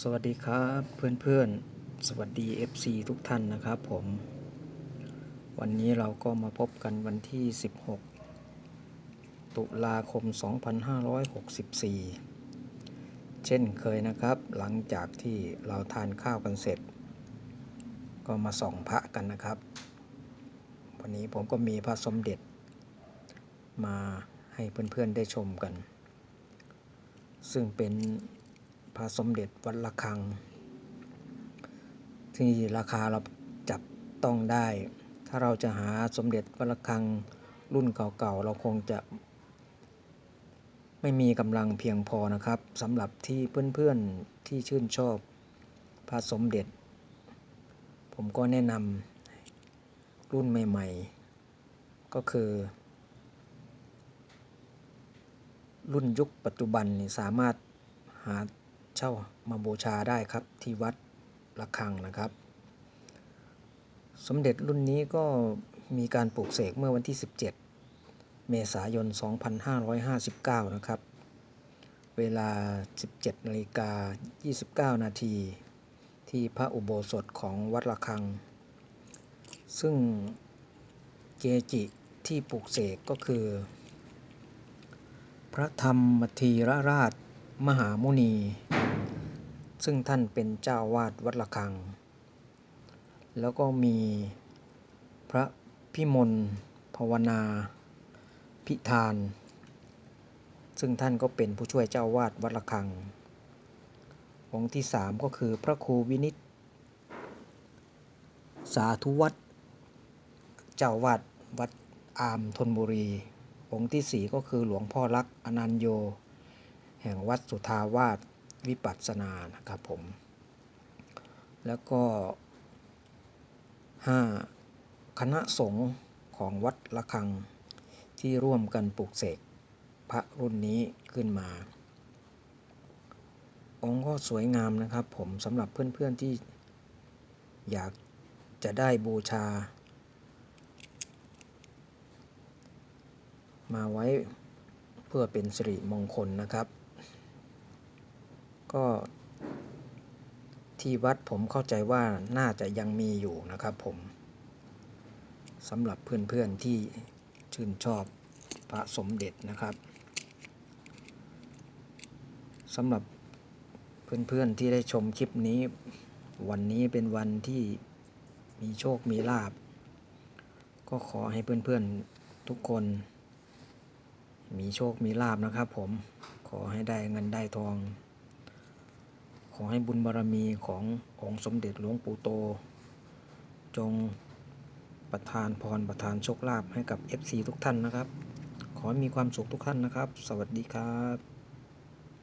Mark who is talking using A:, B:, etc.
A: สวัสดีครับเพื่อนๆ สวัสดี FC ทุกท่านนะครับผม วันนี้เราก็มาพบกันวันที่ 16 ตุลาคม 2564 เช่นเคยนะครับ หลังจากที่เราทานข้าวกันเสร็จ ก็มาส่องพระกันนะครับ วันนี้ผมก็มีพระสมเด็จ มาให้เพื่อนๆได้ชมกัน ซึ่งเป็น พระสมเด็จวัดระฆัง ที่ราคาเราจับต้องได้ ถ้าเราจะหาสมเด็จวัดระฆังรุ่นเก่าๆ เราคงจะ ไม่มีกำลังเพียงพอนะครับสำหรับที่เพื่อนๆที่ชื่นชอบพระสมเด็จ ผมก็แนะนำรุ่นใหม่ๆ ก็คือรุ่นยุคปัจจุบันนี่สามารถหา เช่ามาบูชาได้ครับที่วัดระฆังนะครับ สมเด็จรุ่นนี้ก็มีการปลูกเสกเมื่อวันที่ 17 เมษายน 2559 นะครับ เวลา 17นาฬิกา29 นาทีที่พระอุโบสถของวัดระฆัง ซึ่งเกจิที่ปลูกเสกก็คือ พระธรรมธีรราช มหามุนี ซึ่งท่านเป็นเจ้าวาดวัดระฆัง แล้วก็มีพระพิมลภาวนา พิธาน ซึ่งท่านก็เป็นผู้ช่วยเจ้าวาดวัดระฆัง องค์ที่สามก็คือพระครูวินิต สาธุวัดเจ้าวาดวัดอามธนบุรี องค์ที่สี่ก็คือหลวงพ่อรักอนันโย แห่งวัดสุทาวาสวิปัสสนานะครับผม แล้วก็ 5. คณะสงฆ์ของวัดระฆังที่ร่วมกันปลูกเสกพระรุ่นนี้ขึ้นมา องค์ก็สวยงามนะครับผมสำหรับเพื่อนๆที่อยากจะได้บูชา มาไว้เพื่อเป็นสิริมงคลนะครับ ก็ ที่วัดผมเข้าใจว่าน่าจะยังมีอยู่นะครับผมสำหรับเพื่อนๆที่ชื่นชอบพระสมเด็จนะครับสำหรับเพื่อนๆที่ได้ชมคลิปนี้ วันนี้เป็นวันที่มีโชคมีลาบ ก็ขอให้เพื่อนๆทุกคน มีโชคมีลาบนะครับผมขอให้ได้เงินได้ทอง ขอให้บุญบารมีขององค์สมเด็จหลวงปู่โต จงประทานพรประทานโชคลาภให้กับ FC ทุกท่านนะครับ ขอให้มีความสุขทุกท่านนะครับ สวัสดีครับ